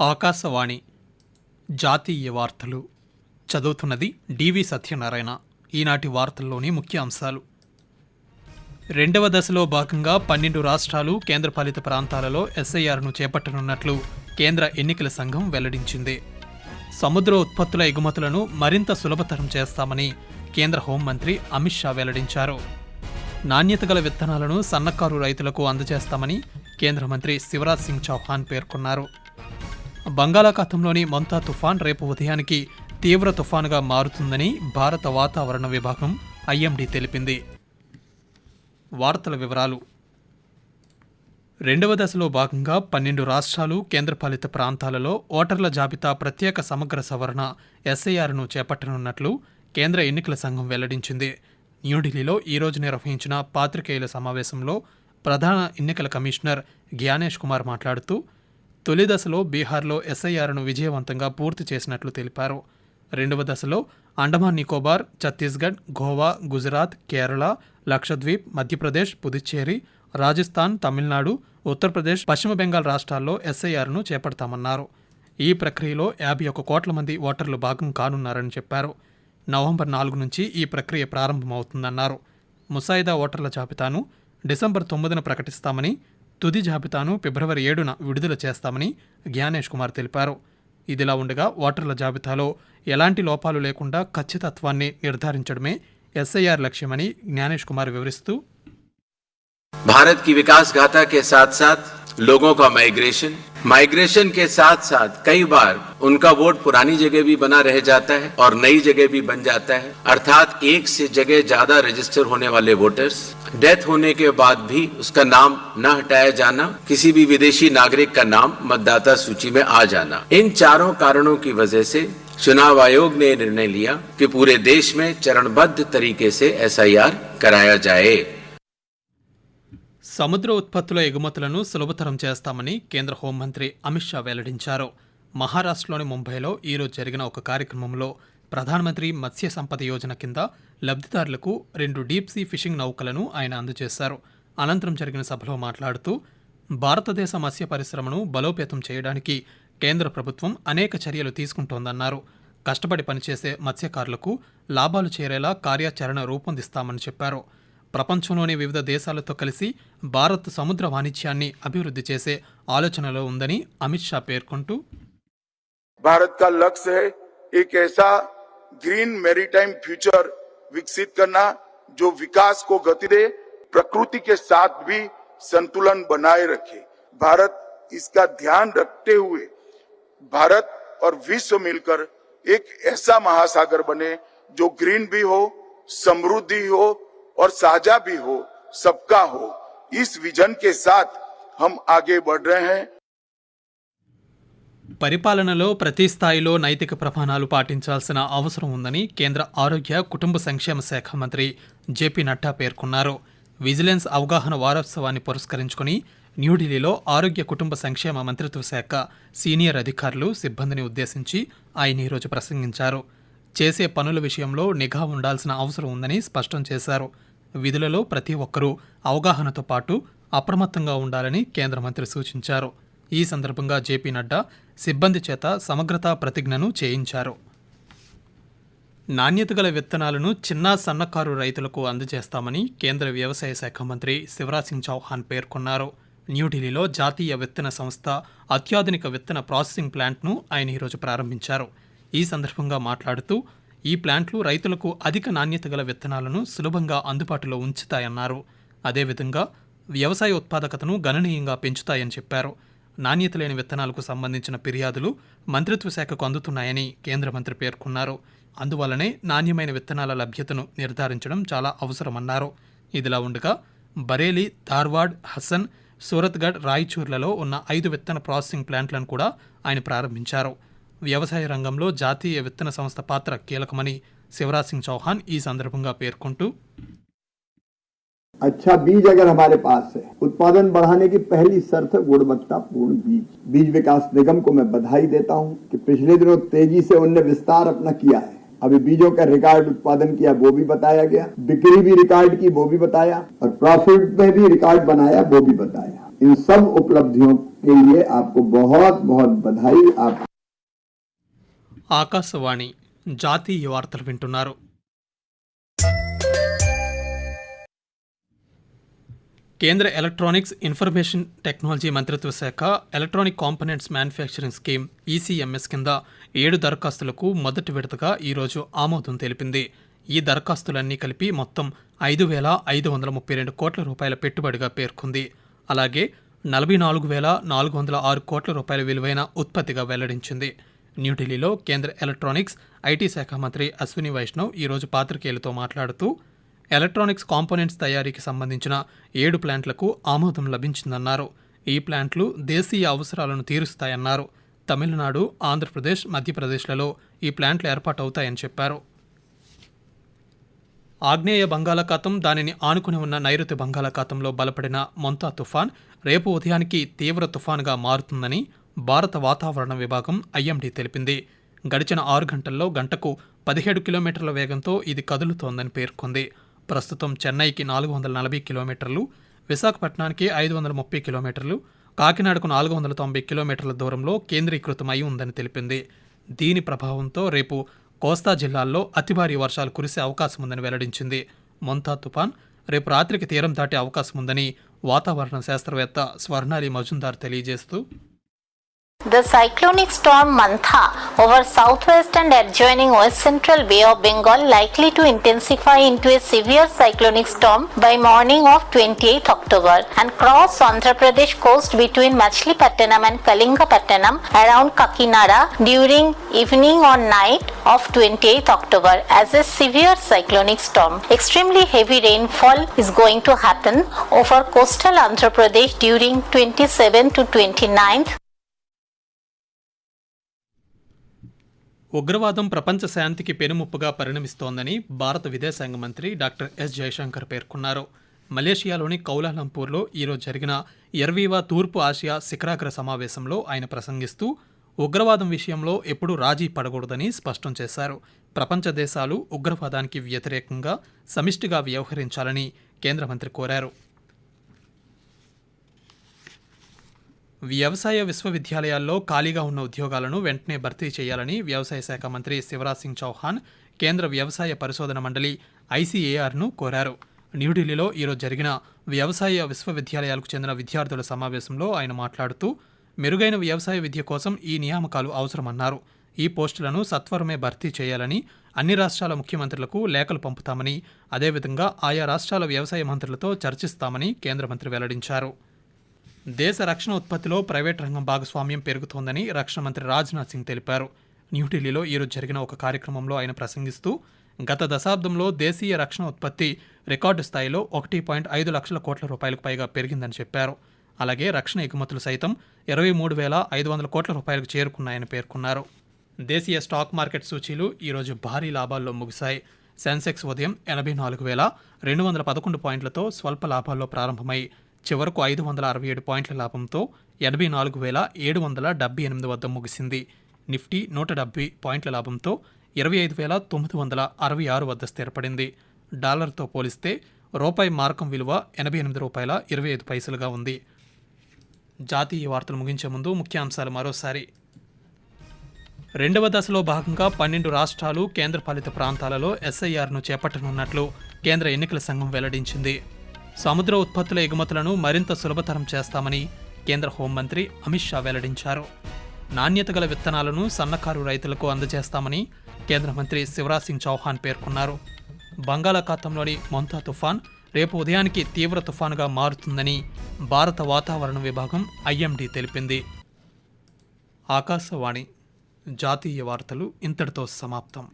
ఆకాశవాణి జాతీయ వార్తలు. చదువుతున్నది డివి సత్యనారాయణ. ఈనాటి వార్తల్లోని ముఖ్య అంశాలు రెండవ దశలో భాగంగా పన్నెండు రాష్ట్రాలు కేంద్రపాలిత ప్రాంతాలలో ఎస్ఐఆర్ను చేపట్టనున్నట్లు కేంద్ర ఎన్నికల సంఘం వెల్లడించింది. సముద్ర ఉత్పత్తుల ఎగుమతులను మరింత సులభతరం చేస్తామని కేంద్ర హోంమంత్రి అమిత్ షా వెల్లడించారు. నాణ్యత గల విత్తనాలను సన్నకారు రైతులకు అందజేస్తామని కేంద్ర మంత్రి శివరాజ్ సింగ్ చౌహాన్ పేర్కొన్నారు. బంగాళాఖాతంలోని మంతా తుఫాన్ రేపు ఉదయానికి తీవ్ర తుఫానుగా మారుతుందని భారత వాతావరణ విభాగం ఐఎండీ తెలిపింది. వార్తల వివరాలు. రెండవ దశలో భాగంగా పన్నెండు రాష్ట్రాలు కేంద్రపాలిత ప్రాంతాలలో ఓటర్ల జాబితా ప్రత్యేక సమగ్ర సవరణ ఎస్ఐఆర్ను చేపట్టనున్నట్లు కేంద్ర ఎన్నికల సంఘం వెల్లడించింది. న్యూఢిల్లీలో ఈరోజు నిర్వహించిన పాత్రికేయుల సమావేశంలో ప్రధాన ఎన్నికల కమిషనర్ జ్ఞానేష్ కుమార్ మాట్లాడుతూ తొలి దశలో బీహార్లో ఎస్ఐఆర్ను విజయవంతంగా పూర్తి చేసినట్లు తెలిపారు. రెండవ దశలో అండమాన్ నికోబార్ ఛత్తీస్గఢ్ గోవా గుజరాత్ కేరళ లక్షద్వీప్ మధ్యప్రదేశ్ పుదుచ్చేరి రాజస్థాన్ తమిళనాడు ఉత్తరప్రదేశ్ పశ్చిమ బెంగాల్ రాష్ట్రాల్లో ఎస్ఐఆర్ను చేపడతామన్నారు. ఈ ప్రక్రియలో యాభై ఒక కోట్ల మంది ఓటర్లు భాగం కానున్నారని చెప్పారు. నవంబర్ నాలుగు నుంచి ఈ ప్రక్రియ ప్రారంభమవుతుందన్నారు. ముసాయిదా ఓటర్ల జాబితాను డిసెంబర్ తొమ్మిదిన ప్రకటిస్తామని తుది జాబితాను ఫిబ్రవరి ఏడున విడుదల చేస్తామని జ్ఞానేష్ కుమార్ తెలిపారు. ఇదిలా ఉండగా ఓటర్ల జాబితాలో ఎలాంటి లోపాలు లేకుండా ఖచ్చితత్వాన్ని నిర్ధారించడమే ఎస్ఐఆర్ లక్ష్యమని జ్ఞానేష్ కుమార్ వివరిస్తూ भारत की विकास गाथा के साथ साथ लोगों का माइग्रेशन माइग्रेशन के साथ साथ कई बार उनका वोट पुरानी जगह भी बना रह जाता है और नई जगह भी बन जाता है। अर्थात एक से जगह ज़्यादा रजिस्टर होने वाले वोटर्स डेथ होने के बाद भी उसका नाम न हटाया जाना, किसी भी विदेशी नागरिक का नाम मतदाता सूची में आ जाना। इन चारों कारणों की वजह से चुनाव आयोग ने निर्णय लिया कि पूरे देश में चरणबद्ध तरीके से एसआईआर कराया जाए। సముద్ర ఉత్పత్తుల ఎగుమతులను సులభతరం చేస్తామని కేంద్ర హోంమంత్రి అమిత్ షా వెల్లడించారు. మహారాష్ట్రలోని ముంబైలో ఈరోజు జరిగిన ఒక కార్యక్రమంలో ప్రధానమంత్రి మత్స్య సంపద యోజన కింద లబ్ధిదారులకు రెండు డీప్ సీ ఫిషింగ్ నౌకలను ఆయన అందజేశారు. అనంతరం జరిగిన సభలో మాట్లాడుతూ భారతదేశ మత్స్య పరిశ్రమను బలోపేతం చేయడానికి కేంద్ర ప్రభుత్వం అనేక చర్యలు తీసుకుంటోందన్నారు. కష్టపడి పనిచేసే మత్స్యకారులకు లాభాలు చేరేలా కార్యాచరణ రూపొందిస్తామని చెప్పారు. ప్రపంచంలోని వివిధ దేశాలతో కలిసి భారత్ సముద్ర వాణిజ్యాన్ని అభివృద్ధి చేసే ఆలోచనలో ఉందని అమిత్ షా పేర్కొంటూ भारत का लक्ष्य है एक ऐसा ग्रीन मैरीटाइम फ्यूचर विकसित करना जो विकास को गति दे प्रकृति के साथ भी संतुलन बनाए रखे भारत इसका ध्यान रखते हुए भारत और विश्व मिलकर एक ऐसा महासागर बने जो ग्रीन भी हो समृद्धि हो और साझा भी हो सबका हो इस विजन के साथ हम आगे बढ़ रहे हैं పరిపాలనలో ప్రతి స్థాయిలో నైతిక ప్రమాణాలు పాటించాల్సిన అవసరం ఉందని కేంద్ర ఆరోగ్య కుటుంబ సంక్షేమ శాఖ మంత్రి జేపీ నడ్డా పేర్కొన్నారు విజిలెన్స్ అవగాహన వారోత్సవాన్ని పురస్కరించుకుని న్యూఢిల్లీలో ఆరోగ్య కుటుంబ సంక్షేమ మంత్రిత్వ శాఖ సీనియర్ అధికారులు సిబ్బందిని ఉద్దేశించి ఆయన ఈరోజు ప్రసంగించారు చేసే పనుల విషయంలో నిఘా ఉండాల్సిన అవసరం ఉందని స్పష్టం చేశారు విధులలో ప్రతి ఒక్కరూ అవగాహనతో పాటు అప్రమత్తంగా ఉండాలని కేంద్ర మంత్రి సూచించారు. ఈ సందర్భంగా జేపీ నడ్డా సిబ్బంది చేత సమగ్రతా ప్రతిజ్ఞను చేయించారు. నాణ్యత గల విత్తనాలను చిన్న సన్నకారు రైతులకు అందజేస్తామని కేంద్ర వ్యవసాయ శాఖ మంత్రి శివరాజ్ సింగ్ చౌహాన్ పేర్కొన్నారు. న్యూఢిల్లీలో జాతీయ విత్తన సంస్థ అత్యాధునిక విత్తన ప్రాసెసింగ్ ప్లాంట్ను ఆయన ఈరోజు ప్రారంభించారు. ఈ సందర్భంగా మాట్లాడుతూ ఈ ప్లాంట్లు రైతులకు అధిక నాణ్యత గల విత్తనాలను సులభంగా అందుబాటులో ఉంచుతాయన్నారు. అదేవిధంగా వ్యవసాయ ఉత్పాదకతను గణనీయంగా పెంచుతాయని చెప్పారు. నాణ్యత లేని విత్తనాలకు సంబంధించిన ఫిర్యాదులు మంత్రిత్వ శాఖకు అందుతున్నాయని కేంద్ర మంత్రి పేర్కొన్నారు. అందువల్లనే నాణ్యమైన విత్తనాల లభ్యతను నిర్ధారించడం చాలా అవసరమన్నారు. ఇదిలా ఉండగా బరేలీ ధార్వాడ్ హసన్ సూరత్గఢ్ రాయచూర్లలో ఉన్న ఐదు విత్తన ప్రాసెసింగ్ ప్లాంట్లను కూడా ఆయన ప్రారంభించారు. వ్యవసాయ రంగంలో జాతీయ విత్తన సంస్థ పాత్ర కీలకమని శివరాజ్ సింగ్ చౌహాన్ ఈ సందర్భంగా పేర్కొంటూ अच्छा बीज अगर हमारे पास है उत्पादन बढ़ाने की पहली शर्त है गुणवत्तापूर्ण बीज बीज विकास निगम को मैं बधाई देता हूं कि पिछले दिनों तेजी से उनने विस्तार अपना किया है अभी बीजों का रिकॉर्ड उत्पादन किया वो भी बताया गया बिक्री भी रिकॉर्ड की वो भी बताया और प्रॉफिट में भी रिकॉर्ड बनाया वो भी बताया इन सब उपलब्धियों के लिए आपको बहुत बहुत बधाई आप ఆకాశవాణి జాతీయ వార్తలు వింటున్నారు. కేంద్ర ఎలక్ట్రానిక్స్ ఇన్ఫర్మేషన్ టెక్నాలజీ మంత్రిత్వ శాఖ electronic components manufacturing scheme ECMS కింద ఏడు దరఖాస్తులకు మొదటి విడతగా ఈరోజు ఆమోదం తెలిపింది. ఈ దరఖాస్తులన్నీ కలిపి మొత్తం ఐదు వేల ఐదు వందల ముప్పై రెండు కోట్ల రూపాయల పెట్టుబడిగా పేర్కొంది. అలాగే నలభై నాలుగు వేల నాలుగు వందల ఆరు కోట్ల రూపాయల విలువైన ఉత్పత్తిగా వెల్లడించింది. న్యూఢిల్లీలో కేంద్ర ఎలక్ట్రానిక్స్ ఐటీ శాఖ మంత్రి అశ్విని వైష్ణవ్ ఈరోజు పాత్రికేయులతో మాట్లాడుతూ ఎలక్ట్రానిక్స్ కాంపోనెంట్స్ తయారీకి సంబంధించిన ఏడు ప్లాంట్లకు ఆమోదం లభించిందన్నారు. ఈ ప్లాంట్లు దేశీయ అవసరాలను తీరుస్తాయన్నారు. తమిళనాడు ఆంధ్రప్రదేశ్ మధ్యప్రదేశ్లలో ఈ ప్లాంట్లు ఏర్పాటవుతాయని చెప్పారు. ఆగ్నేయ బంగాళాఖాతం దానిని ఆనుకుని ఉన్న నైరుతి బంగాళాఖాతంలో బలపడిన మొంతా తుఫాన్ రేపు ఉదయానికి తీవ్ర తుఫాన్గా మారుతుందని భారత వాతావరణ విభాగం ఐఎండీ తెలిపింది. గడిచిన ఆరు గంటల్లో గంటకు పదిహేడు కిలోమీటర్ల వేగంతో ఇది కదులుతోందని పేర్కొంది. ప్రస్తుతం చెన్నైకి నాలుగు వందల నలభై కిలోమీటర్లు విశాఖపట్నానికి ఐదు వందల ముప్పై కిలోమీటర్లు కాకినాడకు నాలుగు వందల తొంభై కిలోమీటర్ల దూరంలో కేంద్రీకృతమై ఉందని తెలిపింది. దీని ప్రభావంతో రేపు కోస్తా జిల్లాల్లో అతి భారీ వర్షాలు కురిసే అవకాశం ఉందని వెల్లడించింది. మొంతా తుఫాన్ రేపు రాత్రికి తీరం దాటే అవకాశం ఉందని వాతావరణ శాస్త్రవేత్త స్వర్ణాలి మజుందార్ తెలియజేస్తూ The cyclonic storm Mantha over southwest and adjoining west central Bay of Bengal likely to intensify into a severe cyclonic storm by morning of 28th October and cross Andhra Pradesh coast between Machilipattanam and Kalingapattanam around Kakinada during evening or night of 28th October as a severe cyclonic storm. Extremely heavy rainfall is going to happen over coastal Andhra Pradesh during 27 to 29th ఉగ్రవాదం ప్రపంచ శాంతికి పెనుముప్పుగా పరిణమిస్తోందని భారత విదేశాంగ మంత్రి doctor yes Jayashankar పేర్కొన్నారు. మలేషియాలోని కౌలాలంపూర్లో ఈరోజు జరిగిన ఎర్వీవా తూర్పు ఆసియా శిఖరాగ్ర సమావేశంలో ఆయన ప్రసంగిస్తూ ఉగ్రవాదం విషయంలో ఎప్పుడూ రాజీ పడకూడదని స్పష్టం చేశారు. ప్రపంచ దేశాలు ఉగ్రవాదానికి వ్యతిరేకంగా సమిష్టిగా వ్యవహరించాలని కేంద్ర మంత్రి కోరారు. వ్యవసాయ విశ్వవిద్యాలయాల్లో ఖాళీగా ఉన్న ఉద్యోగాలను వెంటనే భర్తీ చేయాలని వ్యవసాయ శాఖ మంత్రి శివరాజ్ సింగ్ చౌహాన్ కేంద్ర వ్యవసాయ పరిశోధన మండలి ఐసీఏఆర్ను కోరారు. న్యూఢిల్లీలో ఈరోజు జరిగిన వ్యవసాయ విశ్వవిద్యాలయాలకు చెందిన విద్యార్థుల సమావేశంలో ఆయన మాట్లాడుతూ మెరుగైన వ్యవసాయ విద్య కోసం ఈ నియామకాలు అవసరమన్నారు. ఈ పోస్టులను సత్వరమే భర్తీ చేయాలని అన్ని రాష్ట్రాల ముఖ్యమంత్రులకు లేఖలు పంపుతామని అదేవిధంగా ఆయా రాష్ట్రాల వ్యవసాయ మంత్రులతో చర్చిస్తామని కేంద్ర మంత్రి వెల్లడించారు. దేశ రక్షణ ఉత్పత్తిలో ప్రైవేట్ రంగం భాగస్వామ్యం పెరుగుతోందని రక్షణ మంత్రి రాజ్నాథ్ సింగ్ తెలిపారు. న్యూఢిల్లీలో ఈరోజు జరిగిన ఒక కార్యక్రమంలో ఆయన ప్రసంగిస్తూ గత దశాబ్దంలో దేశీయ రక్షణ ఉత్పత్తి రికార్డు స్థాయిలో ఒకటి పాయింట్ ఐదు లక్షల కోట్ల రూపాయలకు పైగా పెరిగిందని చెప్పారు. అలాగే రక్షణ ఎగుమతులు సైతం ఇరవై మూడు వేల ఐదు వందల కోట్ల రూపాయలకు చేరుకున్నాయని పేర్కొన్నారు. దేశీయ స్టాక్ మార్కెట్ సూచీలు ఈరోజు భారీ లాభాల్లో ముగిశాయి. సెన్సెక్స్ ఉదయం ఎనభై నాలుగు వేల రెండు వందల పదకొండు పాయింట్లతో స్వల్ప లాభాల్లో ప్రారంభమై చివరకు ఐదు వందల అరవై ఏడు పాయింట్ల లాభంతో ఎనభై నాలుగు వేల ఏడు వందల డెబ్బై ఎనిమిది వద్ద ముగిసింది. నిఫ్టీ నూట డెబ్బై పాయింట్ల లాభంతో ఇరవై ఐదు వేల తొమ్మిది వందల అరవై ఆరు వద్ద స్థిరపడింది. డాలర్తో పోలిస్తే రూపాయి మార్కం విలువ ఎనభై ఎనిమిది రూపాయల ఇరవై ఐదు పైసలుగా ఉంది. జాతీయ వార్తలు ముగించే ముందు ముఖ్యాంశాలు మరోసారి. రెండవ దశలో భాగంగా పన్నెండు రాష్ట్రాలు కేంద్రపాలిత ప్రాంతాలలో ఎస్ఐఆర్ను చేపట్టనున్నట్లు కేంద్ర ఎన్నికల సంఘం వెల్లడించింది. సముద్ర ఉత్పత్తుల ఎగుమతులను మరింత సులభతరం చేస్తామని కేంద్ర హోంమంత్రి అమిత్ షా వెల్లడించారు. నాణ్యత గల విత్తనాలను సన్నకారు రైతులకు అందజేస్తామని కేంద్ర మంత్రి శివరాజ్ సింగ్ చౌహాన్ పేర్కొన్నారు. బంగాళాఖాతంలోని మొంతా తుఫాన్ రేపు ఉదయానికి తీవ్ర తుఫానుగా మారుతుందని భారత వాతావరణ విభాగం ఐఎండీ తెలిపింది. ఆకాశవాణి జాతీయ వార్తలు ఇంతటితో సమాప్తం.